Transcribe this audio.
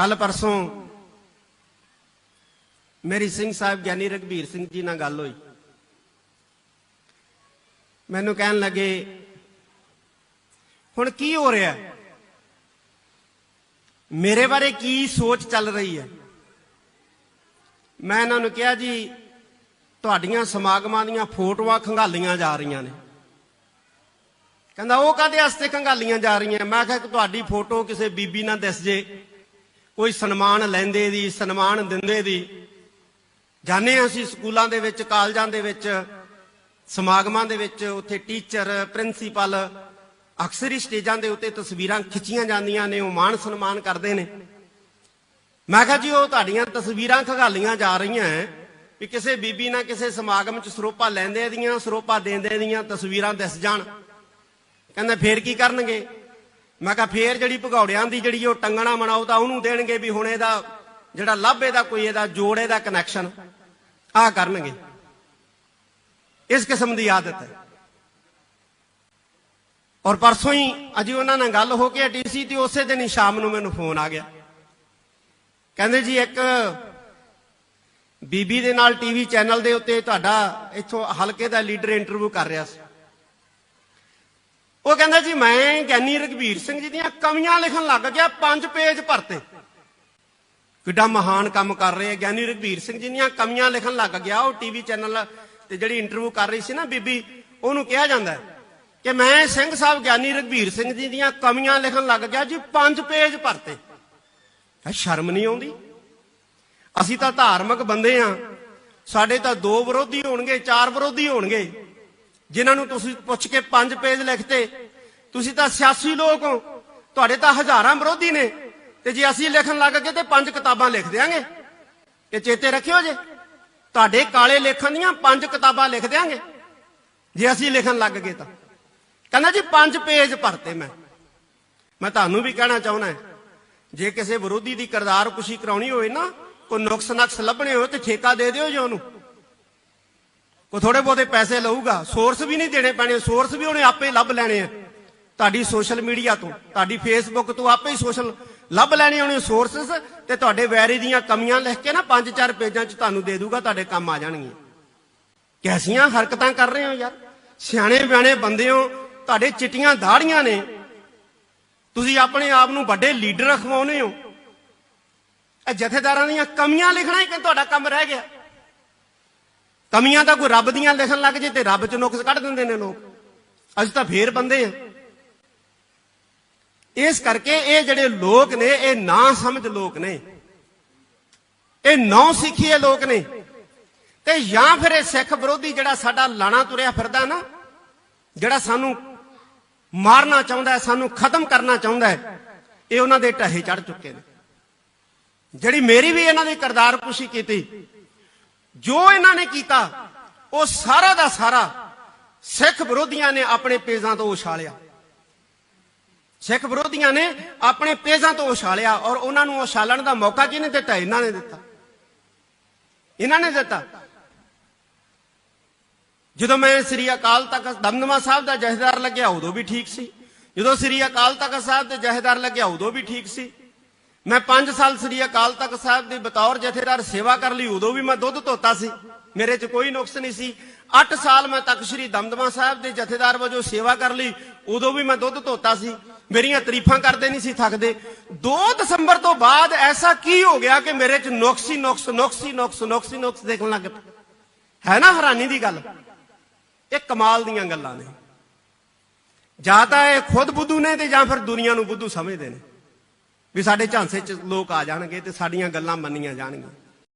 ਕੱਲ ਪਰਸੋਂ ਮੇਰੀ ਸਿੰਘ ਸਾਹਿਬ ਗਿਆਨੀ ਰਘਬੀਰ ਸਿੰਘ ਜੀ ਨਾਲ ਗੱਲ ਹੋਈ। ਮੈਨੂੰ ਕਹਿਣ ਲੱਗੇ, ਹੁਣ ਕੀ ਹੋ ਰਿਹਾ? ਮੇਰੇ ਬਾਰੇ ਕੀ ਸੋਚ ਚੱਲ ਰਹੀ ਹੈ? ਮੈਂ ਇਹਨਾਂ ਨੂੰ ਕਿਹਾ, ਜੀ, ਤੁਹਾਡੀਆਂ ਸਮਾਗਮਾਂ ਦੀਆਂ ਫੋਟੋਆਂ ਖੰਗਾਲੀਆਂ ਜਾ ਰਹੀਆਂ ਨੇ। ਕਹਿੰਦਾ, ਉਹ ਕਾਦੇ ਵਾਸਤੇ ਖੰਗਾਲੀਆਂ ਜਾ ਰਹੀਆਂ? ਮੈਂ ਕਿਹਾ ਕਿ ਤੁਹਾਡੀ ਫੋਟੋ ਕਿਸੇ ਬੀਬੀ ਨਾਲ ਦਿਸ ਜੇ। ਕੋਈ ਸਨਮਾਨ ਲੈਂਦੇ ਦੀ, ਸਨਮਾਨ ਦਿੰਦੇ ਦੀ। ਜਾਣੇ ਹਾਂ ਅਸੀਂ ਸਕੂਲਾਂ ਦੇ ਵਿੱਚ, ਕਾਲਜਾਂ ਦੇ ਵਿੱਚ, ਸਮਾਗਮਾਂ ਦੇ ਵਿੱਚ, ਉੱਥੇ ਟੀਚਰ, ਪ੍ਰਿੰਸੀਪਲ, ਅਕਸਰ ਹੀ ਸਟੇਜਾਂ ਦੇ ਉੱਤੇ ਤਸਵੀਰਾਂ ਖਿੱਚੀਆਂ ਜਾਂਦੀਆਂ ਨੇ, ਉਹ ਮਾਣ ਸਨਮਾਨ ਕਰਦੇ ਨੇ। ਮੈਂ ਕਿਹਾ ਜੀ, ਉਹ ਤੁਹਾਡੀਆਂ ਤਸਵੀਰਾਂ ਖਗਾਲੀਆਂ ਜਾ ਰਹੀਆਂ ਹੈ ਵੀ ਕਿਸੇ ਬੀਬੀ ਨਾਲ ਕਿਸੇ ਸਮਾਗਮ 'ਚ ਸਰੋਪਾ ਲੈਂਦੇ ਦੀਆਂ, ਸਰੋਪਾ ਦੇਂਦੇ ਦੀਆਂ ਤਸਵੀਰਾਂ ਦਿਸ ਜਾਣ। ਕਹਿੰਦਾ, ਫੇਰ ਕੀ ਕਰਨਗੇ? ਮੈਂ ਕਿਹਾ ਫੇਰ ਜਿਹੜੀ ਭਗੌੜਿਆਂ ਦੀ ਜਿਹੜੀ ਉਹ ਟੰਗਣਾ ਮਨਾਓ ਤਾਂ ਉਹਨੂੰ ਦੇਣਗੇ ਵੀ ਹੁਣ ਇਹਦਾ ਜਿਹੜਾ ਲੱਭ ਦਾ ਕੋਈ ਇਹਦਾ ਜੋੜੇ ਦਾ ਕਨੈਕਸ਼ਨ ਆ ਕਰਨਗੇ। ਇਸ ਕਿਸਮ ਦੀ ਆਦਤ ਹੈ। ਔਰ ਪਰਸੋਂ ਹੀ ਅਜੀ ਉਹਨਾਂ ਨਾਲ ਗੱਲ ਹੋ ਕੇ ਹਟੀ ਸੀ ਤੇ ਉਸੇ ਦਿਨ ਹੀ ਸ਼ਾਮ ਨੂੰ ਮੈਨੂੰ ਫੋਨ ਆ ਗਿਆ। ਕਹਿੰਦੇ ਜੀ ਇੱਕ ਬੀਬੀ ਦੇ ਨਾਲ ਟੀਵੀ ਚੈਨਲ ਦੇ ਉੱਤੇ ਤੁਹਾਡਾ ਇੱਥੋਂ ਹਲਕੇ ਦਾ ਲੀਡਰ ਇੰਟਰਵਿਊ ਕਰ ਰਿਹਾ ਸੀ। ਉਹ ਕਹਿੰਦਾ ਜੀ ਮੈਂ ਗਿਆਨੀ ਰਘਬੀਰ ਸਿੰਘ ਜੀ ਦੀਆਂ ਕਵੀਆਂ ਲਿਖਣ ਲੱਗ ਗਿਆ, ਪੰਜ ਪੇਜ ਭਰਤੇ। ਕਿੱਡਾ ਮਹਾਨ ਕੰਮ ਕਰ ਰਹੇ ਆ। ਗਿਆਨੀ ਰਘਬੀਰ ਸਿੰਘ ਜੀ ਦੀਆਂ ਕਮੀਆਂ ਲਿਖਣ ਲੱਗ ਗਿਆ, ਉਹ ਟੀਵੀ ਚੈਨਲ ਤੇ ਜਿਹੜੀ ਇੰਟਰਵਿਊ ਕਰ ਰਹੀ ਸੀ ਨਾ ਬੀਬੀ, ਉਹਨੂੰ ਕਿਹਾ ਜਾਂਦਾ ਕਿ ਮੈਂ ਸਿੰਘ ਸਾਹਿਬ ਗਿਆਨੀ ਰਘਬੀਰ ਸਿੰਘ ਜੀ ਦੀਆਂ ਕਮੀਆਂ ਲਿਖਣ ਲੱਗ ਗਿਆ ਜੀ, ਪੰਜ ਪੇਜ ਭਰਤੇ। ਹੈ ਸ਼ਰਮ ਨਹੀਂ ਆਉਂਦੀ? ਅਸੀਂ ਤਾਂ ਧਾਰਮਿਕ ਬੰਦੇ ਆ ਸਾਡੇ ਤਾਂ ਦੋ ਵਿਰੋਧੀ ਹੋਣਗੇ, ਚਾਰ ਵਿਰੋਧੀ ਹੋਣਗੇ। ਜਿਨ੍ਹਾਂ ਨੂੰ ਤੁਸੀਂ ਪੁੱਛ ਕੇ ਪੰਜ ਪੇਜ ਲਿਖਤੇ, ਤੁਸੀਂ ਤਾਂ ਸਿਆਸੀ ਲੋਕ ਹੋ। ਤੁਹਾਡੇ ਤਾਂ ਹਜ਼ਾਰਾਂ ਵਿਰੋਧੀ ਨੇ। ਤੇ ਜੇ ਅਸੀਂ ਲਿਖਣ ਲੱਗ ਗਏ ਤੇ ਪੰਜ ਕਿਤਾਬਾਂ ਲਿਖ ਦਿਆਂਗੇ। ਇਹ ਚੇਤੇ ਰੱਖਿਓ ਜੇ। ਤੁਹਾਡੇ ਕਾਲੇ ਲੇਖਾਂ ਦੀਆਂ ਪੰਜ ਕਿਤਾਬਾਂ ਲਿਖ ਦਿਆਂਗੇ। ਜੇ ਅਸੀਂ ਲਿਖਣ ਲੱਗ ਗਏ ਤਾਂ। ਕਹਿੰਦਾ ਜੀ, ਪੰਜ ਪੇਜ ਭਰਤੇ ਮੈਂ। ਮੈਂ ਤੁਹਾਨੂੰ ਵੀ ਕਹਿਣਾ ਚਾਹੁੰਦਾ ਜੇ ਕਿਸੇ ਵਿਰੋਧੀ ਦੀ ਕਰਦਾਰ ਕੁਸ਼ੀ ਕਰਾਉਣੀ ਹੋਵੇ ਨਾ, ਕੋਈ ਨੁਕਸ ਨਕਸ ਲੱਭਣੇ ਹੋਏ ਤੇ ਠੇਕਾ ਦੇ ਦਿਓ ਜੀ ਉਹਨੂੰ। ਕੋ ਥੋੜੇ ਬਹੁਤੇ ਪੈਸੇ ਲਊਗਾ ਸੋਰਸ ਵੀ ਨਹੀਂ ਦੇਣੇ ਪੈਣੇ ਸੋਰਸ ਵੀ ਉਹਨੇ ਆਪੇ ਲੱਭ ਲੈਣੇ ਆ। ਤੁਹਾਡੀ ਸੋਸ਼ਲ ਮੀਡੀਆ ਤੋਂ, ਤੁਹਾਡੀ ਫੇਸਬੁੱਕ ਤੋਂ ਆਪੇ ਹੀ ਸੋਸ਼ਲ ਲੱਭ ਲੈਣੇ ਉਹਨੇ ਸੋਰਸਸ ਤੇ ਤੁਹਾਡੇ ਵੈਰੀ ਦੀਆਂ ਕਮੀਆਂ ਲਿਖ ਕੇ ਨਾ ਪੰਜ ਚਾਰ ਪੇਜਾਂ 'ਚ ਤੁਹਾਨੂੰ ਦੇ ਦੂਗਾ, ਤੁਹਾਡੇ ਕੰਮ ਆ ਜਾਣਗੀਆਂ ਕੈਸੀਆਂ ਹਰਕਤਾਂ ਕਰ ਰਹੇ ਹੋ ਯਾਰ। ਸਿਆਣੇ ਬਿਆਣੇ ਬੰਦੇ ਹੋ, ਤੁਹਾਡੇ ਚਿੱਟੀਆਂ ਦਾੜੀਆਂ ਨੇ। ਤੁਸੀਂ ਆਪਣੇ ਆਪ ਨੂੰ ਵੱਡੇ ਲੀਡਰ ਅਖਵਾਉਨੇ ਹੋ। ਇਹ ਜਥੇਦਾਰਾਂ ਦੀਆਂ ਕਮੀਆਂ ਲਿਖਣਾ ਹੀ ਕਿ ਤੁਹਾਡਾ ਕੰਮ ਰਹਿ ਗਿਆ। ਕਮੀਆਂ ਤਾਂ ਕੋਈ ਰੱਬ ਦੀਆਂ ਲਿਖਣ ਲੱਗ ਜੇ ਤੇ ਰੱਬ ਚ ਨੁਕਸ ਕੱਢ ਦਿੰਦੇ ਨੇ ਲੋਕ। ਅਸੀਂ ਤਾਂ ਫੇਰ ਬੰਦੇ ਆ ਇਸ ਕਰਕੇ ਇਹ ਜਿਹੜੇ ਲੋਕ ਨੇ, ਇਹ ਨਾ ਸਮਝ ਲੋਕ ਨੇ। ਇਹ ਨੌ ਸਿੱਖੀਏ ਲੋਕ ਨੇ। ਤੇ ਜਾਂ ਫਿਰ ਇਹ ਸਿੱਖ ਵਿਰੋਧੀ ਜਿਹੜਾ ਸਾਡਾ ਲਾਣਾ ਤੁਰਿਆ ਫਿਰਦਾ ਨਾ, ਜਿਹੜਾ ਸਾਨੂੰ ਮਾਰਨਾ ਚਾਹੁੰਦਾ ਹੈ, ਸਾਨੂੰ ਖਤਮ ਕਰਨਾ ਚਾਹੁੰਦਾ ਹੈ, ਇਹ ਉਹਨਾਂ ਦੇ ਢਹੇ ਚੜ ਚੁੱਕੇ ਨੇ। ਜਿਹੜੀ ਮੇਰੀ ਵੀ ਇਹਨਾਂ ਦੀ ਕਰਦਾਰ ਕੀਤੀ ਜੋ ਇਹਨਾਂ ਨੇ ਕੀਤਾ, ਉਹ ਸਾਰਾ ਦਾ ਸਾਰਾ ਸਿੱਖ ਵਿਰੋਧੀਆਂ ਨੇ ਆਪਣੇ ਪੇਜਾਂ ਤੋਂ ਉਛਾਲਿਆ। ਸਿੱਖ ਵਿਰੋਧੀਆਂ ਨੇ ਆਪਣੇ ਪੇਜਾਂ ਤੋਂ ਉਛਾਲਿਆ ਔਰ ਉਹਨਾਂ ਨੂੰ ਉਛਾਲਣ ਦਾ ਮੌਕਾ ਕਿਹਨੇ ਦਿੱਤਾ? ਇਹਨਾਂ ਨੇ ਦਿੱਤਾ। ਇਹਨਾਂ ਨੇ ਦਿੱਤਾ। ਜਦੋਂ ਮੈਂ ਸ੍ਰੀ ਅਕਾਲ ਤਖਤ ਦਮਦਮਾ ਸਾਹਿਬ ਦਾ ਜਹੇਦਾਰ ਲੱਗਿਆ, ਉਦੋਂ ਵੀ ਠੀਕ ਸੀ। ਜਦੋਂ ਸ੍ਰੀ ਅਕਾਲ ਤਖਤ ਸਾਹਿਬ ਦੇ ਜਹੇਦਾਰ ਲੱਗਿਆ, ਉਦੋਂ ਵੀ ਠੀਕ ਸੀ। ਮੈਂ 5 ਸਾਲ ਸ੍ਰੀ ਅਕਾਲ ਤਖਤ ਸਾਹਿਬ ਦੀ ਬਤੌਰ ਜਥੇਦਾਰ ਸੇਵਾ ਕਰ ਲਈ, ਉਦੋਂ ਵੀ ਮੈਂ ਦੁੱਧ ਧੋਤਾ ਸੀ। ਮੇਰੇ 'ਚ ਕੋਈ ਨੁਕਸ ਨਹੀਂ ਸੀ। 8 ਸਾਲ ਮੈਂ ਤੱਕ ਸ੍ਰੀ ਦਮਦਮਾ ਸਾਹਿਬ ਦੇ ਜਥੇਦਾਰ ਵਜੋਂ ਸੇਵਾ ਕਰ ਲਈ, ਉਦੋਂ ਵੀ ਮੈਂ ਦੁੱਧ ਧੋਤਾ ਸੀ। ਮੇਰੀਆਂ ਤਾਰੀਫਾਂ ਕਰਦੇ ਨਹੀਂ ਸੀ ਥੱਕਦੇ। 2 ਦਸੰਬਰ ਤੋਂ ਬਾਅਦ ਐਸਾ ਕੀ ਹੋ ਗਿਆ ਕਿ ਮੇਰੇ 'ਚ ਨੁਕਸ ਹੀ ਨੁਕਸ ਨੁਕਸ ਹੀ ਨੁਕਸ ਨੁਕਸ ਹੀ ਨੁਕਸ ਦੇਖਣ ਲੱਗ ਪਿਆ। ਹੈ ਨਾ ਹੈਰਾਨੀ ਦੀ ਗੱਲ? ਇਹ ਕਮਾਲ ਦੀਆਂ ਗੱਲਾਂ ਨੇ। ਜਾਂ ਤਾਂ ਇਹ ਖੁਦ ਬੁੱਧੂ ਨੇ ਤੇ ਜਾਂ ਫਿਰ ਦੁਨੀਆ ਨੂੰ ਬੁੱਧੂ ਸਮਝਦੇ ਨੇ। ਵੀ ਸਾਡੇ ਝਾਂਸੇ 'ਚ ਲੋਕ ਆ ਜਾਣਗੇ ਤੇ ਸਾਡੀਆਂ ਗੱਲਾਂ ਮੰਨੀਆਂ ਜਾਣਗੀਆਂ।